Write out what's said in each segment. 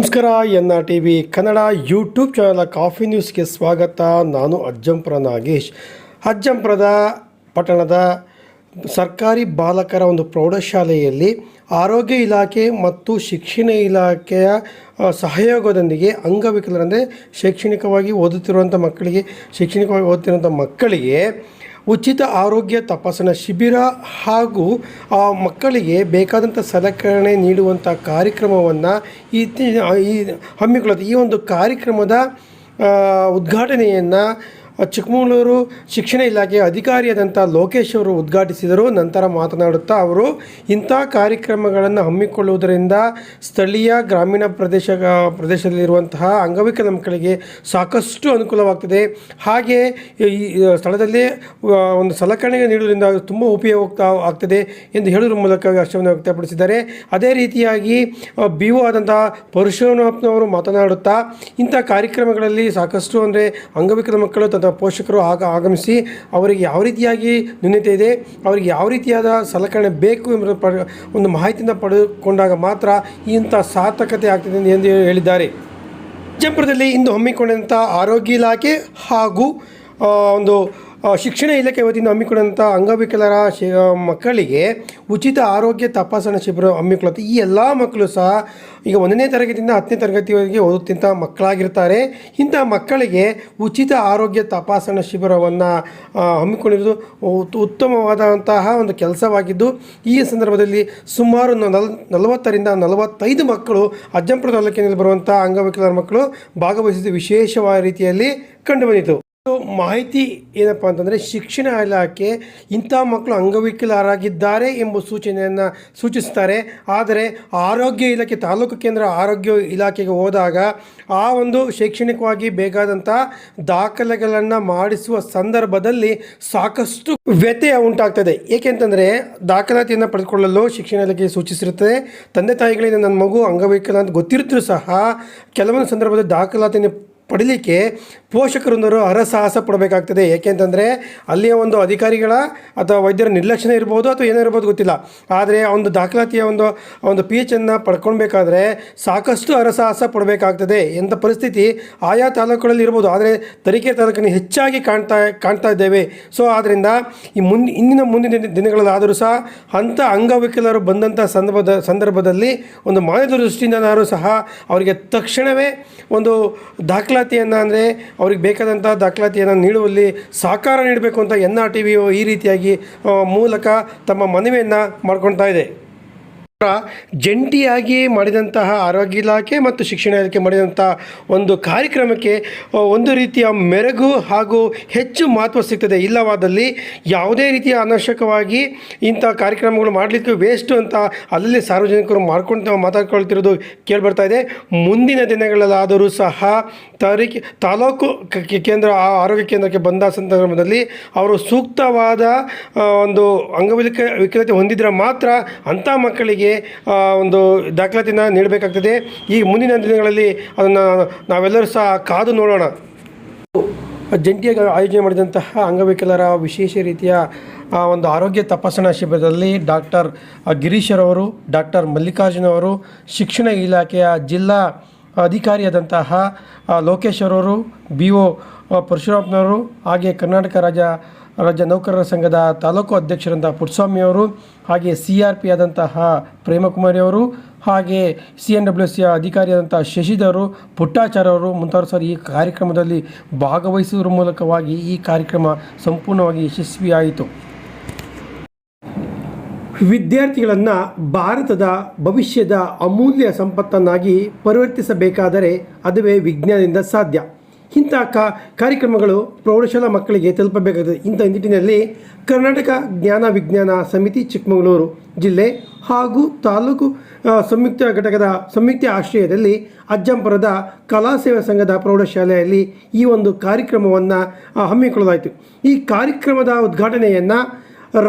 ನಮಸ್ಕಾರ, N R T V Kannada YouTube channel coffee ನ್ಯೂಸ್ಗೆ ಸ್ವಾಗತ. ನಾನು ಅಜ್ಜಂಪುರ ನಾಗೇಶ್. ಅಜ್ಜಂಪುರದ ಪಟ್ಟಣದ ಸರ್ಕಾರಿ ಬಾಲಕರ ಒಂದು ಪ್ರೌಢಶಾಲೆಯಲ್ಲಿ ಆರೋಗ್ಯ ಇಲಾಖೆ ಮತ್ತು ಶಿಕ್ಷಣ ಇಲಾಖೆಯ ಸಹಯೋಗದೊಂದಿಗೆ ಅಂಗವಿಕಲರಂದರೆ ಶೈಕ್ಷಣಿಕವಾಗಿ ಓದುತ್ತಿರುವಂಥ ಮಕ್ಕಳಿಗೆ, ಶೈಕ್ಷಣಿಕವಾಗಿ ಓದುತ್ತಿರುವಂಥ ಮಕ್ಕಳಿಗೆ ಉಚಿತ ಆರೋಗ್ಯ ತಪಾಸಣಾ ಶಿಬಿರ ಹಾಗೂ ಆ ಮಕ್ಕಳಿಗೆ ಬೇಕಾದಂಥ ಸಲಕರಣೆ ನೀಡುವಂಥ ಕಾರ್ಯಕ್ರಮವನ್ನು ಈ ಹಮ್ಮಿಕೊಳ್ಳುತ್ತೆ ಈ ಒಂದು ಕಾರ್ಯಕ್ರಮದ ಉದ್ಘಾಟನೆಯನ್ನು ಚಿಕ್ಕಮಗಳೂರು ಶಿಕ್ಷಣ ಇಲಾಖೆಯ ಅಧಿಕಾರಿಯಾದಂಥ ಲೋಕೇಶ್ ಅವರು ಉದ್ಘಾಟಿಸಿದರು. ನಂತರ ಮಾತನಾಡುತ್ತಾ ಅವರು, ಇಂಥ ಕಾರ್ಯಕ್ರಮಗಳನ್ನು ಹಮ್ಮಿಕೊಳ್ಳುವುದರಿಂದ ಸ್ಥಳೀಯ ಗ್ರಾಮೀಣ ಪ್ರದೇಶ, ಪ್ರದೇಶದಲ್ಲಿರುವಂತಹ ಅಂಗವಿಕಲ ಮಕ್ಕಳಿಗೆ ಸಾಕಷ್ಟು ಅನುಕೂಲವಾಗ್ತದೆ. ಹಾಗೆ ಈ ಸ್ಥಳದಲ್ಲಿ ಒಂದು ಸಲಕರಣೆ ನೀಡುವುದರಿಂದ ತುಂಬ ಉಪಯೋಗ ಆಗ್ತದೆ ಎಂದು ಹೇಳುವ ಮೂಲಕ ಹರ್ಷವನ್ನು ವ್ಯಕ್ತಪಡಿಸಿದ್ದಾರೆ. ಅದೇ ರೀತಿಯಾಗಿ ಬಿ ಒ ಆದಂಥ ಪರಶುರಾಮಪ್ಪನವರು ಮಾತನಾಡುತ್ತಾ, ಇಂಥ ಕಾರ್ಯಕ್ರಮಗಳಲ್ಲಿ ಸಾಕಷ್ಟು ಅಂದರೆ ಅಂಗವಿಕಲ ಮಕ್ಕಳು ತನ್ನ ಪೋಷಕರು ಆಗ ಆಗಮಿಸಿ ಅವರಿಗೆ ಯಾವ ರೀತಿಯಾಗಿ ನ್ಯೂನತೆ ಇದೆ, ಅವರಿಗೆ ಯಾವ ರೀತಿಯಾದ ಸಲಕರಣೆ ಬೇಕು ಎಂಬ ಪ ಒಂದು ಮಾಹಿತಿಯನ್ನು ಪಡೆದುಕೊಂಡಾಗ ಮಾತ್ರ ಇಂಥ ಸಾರ್ಥಕತೆ ಆಗ್ತದೆ ಎಂದು ಹೇಳಿದ್ದಾರೆ. ವಿಜಯಪುರದಲ್ಲಿ ಇಂದು ಹಮ್ಮಿಕೊಂಡಂಥ ಆರೋಗ್ಯ ಇಲಾಖೆ ಹಾಗೂ ಒಂದು ಶಿಕ್ಷಣ ಇಲಾಖೆ ವತಿಯಿಂದ ಹಮ್ಮಿಕೊಂಡಂಥ ಅಂಗವಿಕಲರ ಶಿ ಮಕ್ಕಳಿಗೆ ಉಚಿತ ಆರೋಗ್ಯ ತಪಾಸಣಾ ಶಿಬಿರ ಹಮ್ಮಿಕೊಳ್ಳುತ್ತೆ. ಈ ಎಲ್ಲ ಮಕ್ಕಳು ಸಹ ಈಗ ಒಂದನೇ ತರಗತಿಯಿಂದ ಹತ್ತನೇ ತರಗತಿವರೆಗೆ ಓದುತ್ತಿಂಥ ಮಕ್ಕಳಾಗಿರ್ತಾರೆ. ಇಂಥ ಮಕ್ಕಳಿಗೆ ಉಚಿತ ಆರೋಗ್ಯ ತಪಾಸಣಾ ಶಿಬಿರವನ್ನು ಹಮ್ಮಿಕೊಂಡಿರೋದು ಉತ್- ಉತ್ತಮವಾದಂತಹ ಒಂದು ಕೆಲಸವಾಗಿದ್ದು, ಈ ಸಂದರ್ಭದಲ್ಲಿ ಸುಮಾರು ನಲ್, ನಲವತ್ತರಿಂದ ನಲವತ್ತೈದು ಮಕ್ಕಳು ಅಜ್ಜಂಪುರ ತಾಲೂಕಿನಲ್ಲಿ ಬರುವಂಥ ಅಂಗವಿಕಲರ ಮಕ್ಕಳು ಭಾಗವಹಿಸಿದ್ದು ವಿಶೇಷವಾದ ರೀತಿಯಲ್ಲಿ ಕಂಡುಬಂದಿತು ಮಾಹಿತಿ ಏನಪ್ಪ ಅಂತಂದರೆ ಶಿಕ್ಷಣ ಇಲಾಖೆ ಇಂಥ ಮಕ್ಕಳು ಅಂಗವಿಕಲರಾಗಿದ್ದಾರೆ ಎಂಬ ಸೂಚನೆಯನ್ನು ಸೂಚಿಸ್ತಾರೆ. ಆದರೆ ಆರೋಗ್ಯ ಇಲಾಖೆ, ತಾಲೂಕು ಕೇಂದ್ರ ಆರೋಗ್ಯ ಇಲಾಖೆಗೆ ಹೋದಾಗ ಆ ಒಂದು ಶೈಕ್ಷಣಿಕವಾಗಿ ಬೇಕಾದಂಥ ದಾಖಲೆಗಳನ್ನು ಮಾಡಿಸುವ ಸಂದರ್ಭದಲ್ಲಿ ಸಾಕಷ್ಟು ವ್ಯತ್ಯಯ ಉಂಟಾಗ್ತದೆ. ಏಕೆಂತಂದರೆ ದಾಖಲಾತಿಯನ್ನು ಪಡೆದುಕೊಳ್ಳಲು ಶಿಕ್ಷಣ ಇಲಾಖೆ ಸೂಚಿಸಿರುತ್ತದೆ. ತಂದೆ ತಾಯಿಗಳಿಂದ ನನ್ನ ಮಗು ಅಂಗವಿಕಲ ಅಂತ ಗೊತ್ತಿರುತ್ತರೂ ಸಹ ಕೆಲವೊಂದು ಸಂದರ್ಭದಲ್ಲಿ ದಾಖಲಾತಿಯನ್ನು ಪಡೀಲಿಕ್ಕೆ ಪೋಷಕರೊಂದರು ಹರಸಾಹಸ ಪಡಬೇಕಾಗ್ತದೆ. ಏಕೆಂತಂದರೆ ಅಲ್ಲಿಯ ಒಂದು ಅಧಿಕಾರಿಗಳ ಅಥವಾ ವೈದ್ಯರ ನಿರ್ಲಕ್ಷ್ಯ ಇರ್ಬೋದು ಅಥವಾ ಏನೋ ಇರ್ಬೋದು ಗೊತ್ತಿಲ್ಲ. ಆದರೆ ಒಂದು ದಾಖಲಾತಿಯ ಒಂದು ಒಂದು ಪಿ ಎಚನ್ನು ಪಡ್ಕೊಳ್ಬೇಕಾದ್ರೆ ಸಾಕಷ್ಟು ಹರಸಾಹಸ ಪಡಬೇಕಾಗ್ತದೆ. ಎಂಥ ಪರಿಸ್ಥಿತಿ? ಆಯಾ ತಾಲೂಕುಗಳಲ್ಲಿ ಇರ್ಬೋದು. ಆದರೆ ತರೀಕೆರೆ ತಾಲೂಕಿನ ಹೆಚ್ಚಾಗಿ ಕಾಣ್ತಾ ಕಾಣ್ತಾ ಇದ್ದೇವೆ. ಸೊ ಆದ್ದರಿಂದ ಈ ಮುನ್ ಇಂದಿನ ಮುಂದಿನ ದಿನಗಳಲ್ಲಾದರೂ ಸಹ ಅಂಥ ಅಂಗವಿಕಲರು ಬಂದಂಥ ಸಂದರ್ಭದ, ಸಂದರ್ಭದಲ್ಲಿ ಒಂದು ಮಾನವ ದೃಷ್ಟಿಯಿಂದನಾದರೂ ಸಹ ಅವರಿಗೆ ತಕ್ಷಣವೇ ಒಂದು ದಾಖಲಾತಿಯನ್ನು ಅಂದರೆ ಅವ್ರಿಗೆ ಬೇಕಾದಂಥ ದಾಖಲಾತಿಯನ್ನು ನೀಡುವಲ್ಲಿ ಸಹಕಾರ ನೀಡಬೇಕು ಅಂತ ಎನ್ ಆರ್ ಟಿ ವಿಯು ಈ ರೀತಿಯಾಗಿ ಮೂಲಕ ತಮ್ಮ ಮನವಿಯನ್ನು ಮಾಡ್ಕೊಳ್ತಾ ಇದೆ. ಜಂಟಿಯಾಗಿ ಮಾಡಿದಂತಹ ಆರೋಗ್ಯ ಇಲಾಖೆ ಮತ್ತು ಶಿಕ್ಷಣ ಇಲಾಖೆ ಮಾಡಿದಂಥ ಒಂದು ಕಾರ್ಯಕ್ರಮಕ್ಕೆ ಒಂದು ರೀತಿಯ ಮೆರಗು ಹಾಗೂ ಹೆಚ್ಚು ಮಹತ್ವ ಸಿಗ್ತದೆ. ಇಲ್ಲವಾದಲ್ಲಿ ಯಾವುದೇ ರೀತಿಯ ಅನಾವಶ್ಯಕವಾಗಿ ಇಂಥ ಕಾರ್ಯಕ್ರಮಗಳು ಮಾಡಲಿಕ್ಕೆ ವೇಸ್ಟು ಅಂತ ಅಲ್ಲಲ್ಲಿ ಸಾರ್ವಜನಿಕರು ಮಾಡ್ಕೊಂಡು ಮಾತಾಡ್ಕೊಳ್ತಿರೋದು ಕೇಳಿಬರ್ತಾ ಇದೆ. ಮುಂದಿನ ದಿನಗಳಲ್ಲಾದರೂ ಸಹ ತಾರೀಖಿ, ತಾಲೂಕು ಕೇಂದ್ರ ಆರೋಗ್ಯ ಕೇಂದ್ರಕ್ಕೆ ಬಂದ ಸಂದರ್ಭದಲ್ಲಿ ಅವರು ಸೂಕ್ತವಾದ ಒಂದು ಅಂಗವಿಕ, ವಿಕಲತೆ ಹೊಂದಿದ್ರೆ ಮಾತ್ರ ಅಂಥ ಮಕ್ಕಳಿಗೆ ಒಂದು ದಾಖಲಾತಿನ ನೀಡಬೇಕಾಗ್ತದೆ. ಈ ಮುಂದಿನ ದಿನಗಳಲ್ಲಿ ಅದನ್ನು ನಾವೆಲ್ಲರೂ ಸಹ ಕಾದು ನೋಡೋಣ. ಜಂಟಿಯಾಗಿ ಆಯೋಜನೆ ಮಾಡಿದಂತಹ ಅಂಗವಿಕಲರ ವಿಶೇಷ ರೀತಿಯ ಒಂದು ಆರೋಗ್ಯ ತಪಾಸಣಾ ಶಿಬಿರದಲ್ಲಿ ಡಾಕ್ಟರ್ ಗಿರೀಶರವರು ಡಾಕ್ಟರ್ ಮಲ್ಲಿಕಾರ್ಜುನವರು ಶಿಕ್ಷಣ ಇಲಾಖೆಯ ಜಿಲ್ಲಾ ಅಧಿಕಾರಿಯಾದಂತಹ ಲೋಕೇಶ್ವರವರು ಬಿ ಒ ಪರಶುರಾಮ್ನವರು, ಹಾಗೆ ಕರ್ನಾಟಕ ರಾಜ್ಯ ರಾಜ್ಯ ನೌಕರರ ಸಂಘದ ತಾಲೂಕು ಅಧ್ಯಕ್ಷರಂತಹ ಪುಟ್ಸ್ವಾಮಿಯವರು ಹಾಗೆ ಸಿ ಆರ್ ಪಿ ಆದಂತಹ ಪ್ರೇಮಕುಮಾರಿ ಅವರು, ಹಾಗೆ ಸಿ ಎನ್ ಡಬ್ಲ್ಯೂ ಸಿಯ ಅಧಿಕಾರಿಯಾದಂಥ ಶಶಿಧರು ಪುಟ್ಟಾಚಾರ್ಯ ಅವರು ಮುಂತಾದ ಸರ್ ಈ ಕಾರ್ಯಕ್ರಮದಲ್ಲಿ ಭಾಗವಹಿಸುವುದರ ಮೂಲಕವಾಗಿ ಈ ಕಾರ್ಯಕ್ರಮ ಸಂಪೂರ್ಣವಾಗಿ ಯಶಸ್ವಿಯಾಯಿತು. ವಿದ್ಯಾರ್ಥಿಗಳನ್ನು ಭಾರತದ ಭವಿಷ್ಯದ ಅಮೂಲ್ಯ ಸಂಪತ್ತನ್ನಾಗಿ ಪರಿವರ್ತಿಸಬೇಕಾದರೆ ಅದುವೇ ವಿಜ್ಞಾನದಿಂದ ಸಾಧ್ಯ. ಇಂಥ ಕಾ ಕಾರ್ಯಕ್ರಮಗಳು ಪ್ರೌಢಶಾಲಾ ಮಕ್ಕಳಿಗೆ ತಲುಪಬೇಕಾಗುತ್ತದೆ ಇಂಥ ನಿಟ್ಟಿನಲ್ಲಿ ಕರ್ನಾಟಕ ಜ್ಞಾನ ವಿಜ್ಞಾನ ಸಮಿತಿ ಚಿಕ್ಕಮಗಳೂರು ಜಿಲ್ಲೆ ಹಾಗೂ ತಾಲೂಕು ಸಂಯುಕ್ತ ಘಟಕದ ಸಂಯುಕ್ತ ಆಶ್ರಯದಲ್ಲಿ ಅಜ್ಜಂಪುರದ ಕಲಾ ಸೇವಾ ಸಂಘದ ಪ್ರೌಢಶಾಲೆಯಲ್ಲಿ ಈ ಒಂದು ಕಾರ್ಯಕ್ರಮವನ್ನು ಹಮ್ಮಿಕೊಳ್ಳಲಾಯಿತು. ಈ ಕಾರ್ಯಕ್ರಮದ ಉದ್ಘಾಟನೆಯನ್ನು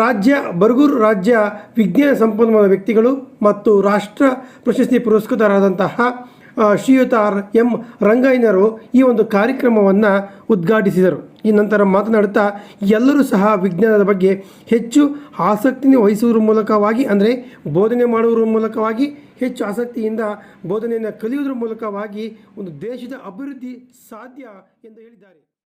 ರಾಜ್ಯ, ಬರಗೂರು ರಾಜ್ಯ ವಿಜ್ಞಾನ ಸಂಪನ್ಮೂಲ ವ್ಯಕ್ತಿಗಳು ಮತ್ತು ರಾಷ್ಟ್ರ ಪ್ರಶಸ್ತಿ ಪುರಸ್ಕೃತರಾದಂತಹ ಶ್ರೀಯುತ ಆರ್ ಎಂ ರಂಗಯ್ಯನರು ಈ ಒಂದು ಕಾರ್ಯಕ್ರಮವನ್ನು ಉದ್ಘಾಟಿಸಿದರು. ಈ ನಂತರ ಮಾತನಾಡುತ್ತಾ, ಎಲ್ಲರೂ ಸಹ ವಿಜ್ಞಾನದ ಬಗ್ಗೆ ಹೆಚ್ಚು ಆಸಕ್ತಿನ ವಹಿಸುವುದರ ಮೂಲಕವಾಗಿ, ಅಂದರೆ ಬೋಧನೆ ಮಾಡುವುದರ ಮೂಲಕವಾಗಿ, ಹೆಚ್ಚು ಆಸಕ್ತಿಯಿಂದ ಬೋಧನೆಯನ್ನು ಕಲಿಯುವುದರ ಮೂಲಕವಾಗಿ ಒಂದು ದೇಶದ ಅಭಿವೃದ್ಧಿ ಸಾಧ್ಯ ಎಂದು ಹೇಳಿದ್ದಾರೆ.